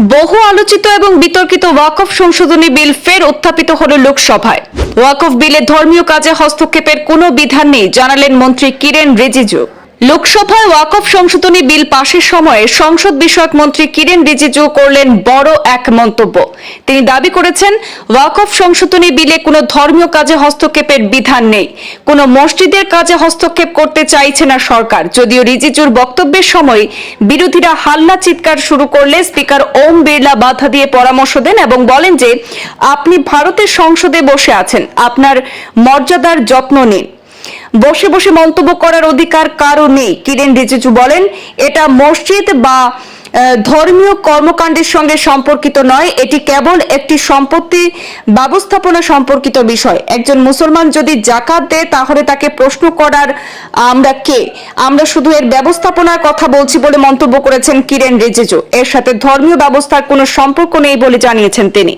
বহু আলোচিত এবং বিতর্কিত ওয়াকফ সংশোধনী বিল ফের উত্থাপিত হল লোকসভায়। ওয়াকফ বিলে ধর্মীয় কাজে হস্তক্ষেপের কোনো বিধান নেই, জানালেন মন্ত্রী কিরেন রিজিজু। লোকসভায় ওয়াকফ সংশোধনী বিল পাশের সময়ে সংসদ বিষয়ক মন্ত্রী কিরেন রিজিজু করলেন বড় এক মন্তব্য। তিনি দাবি করেছেন, ওয়াকফ সংশোধনী বিলে কোনো ধর্মীয় কাজে হস্তক্ষেপের বিধান নেই। কোনো মসজিদের কাজে হস্তক্ষেপ করতে চাইছে না সরকার। যদিও রিজিজুর বক্তব্যের সময় বিরোধীরা হাল্লা চিৎকার শুরু করলে স্পিকার ওম বিড়লা বাধা দিয়ে পরামর্শ দেন এবং বলেন যে, আপনি ভারতের সংসদে বসে আছেন। আপনার মর্যাদার যত্ন নিন। বসে বসে মন্তব্য করার অধিকার কারও নেই। কিরেন রিজিজু বলেন, এটা মসজিদ বা ধর্মীয় কর্মকাণ্ডের সঙ্গে সম্পর্কিত নয়। এটি কেবল একটি সম্পত্তি ব্যবস্থাপনা সম্পর্কিত বিষয়। একজন মুসলমান যদি জাকাত দেয়, তাহলে তাকে প্রশ্ন করার আমরা কে? আমরা শুধু এর ব্যবস্থাপনার কথা বলছি বলে মন্তব্য করেছেন কিরেন রিজিজু। এর সাথে ধর্মীয় ব্যবস্থার কোনো সম্পর্ক নেই বলে জানিয়েছেন তিনি।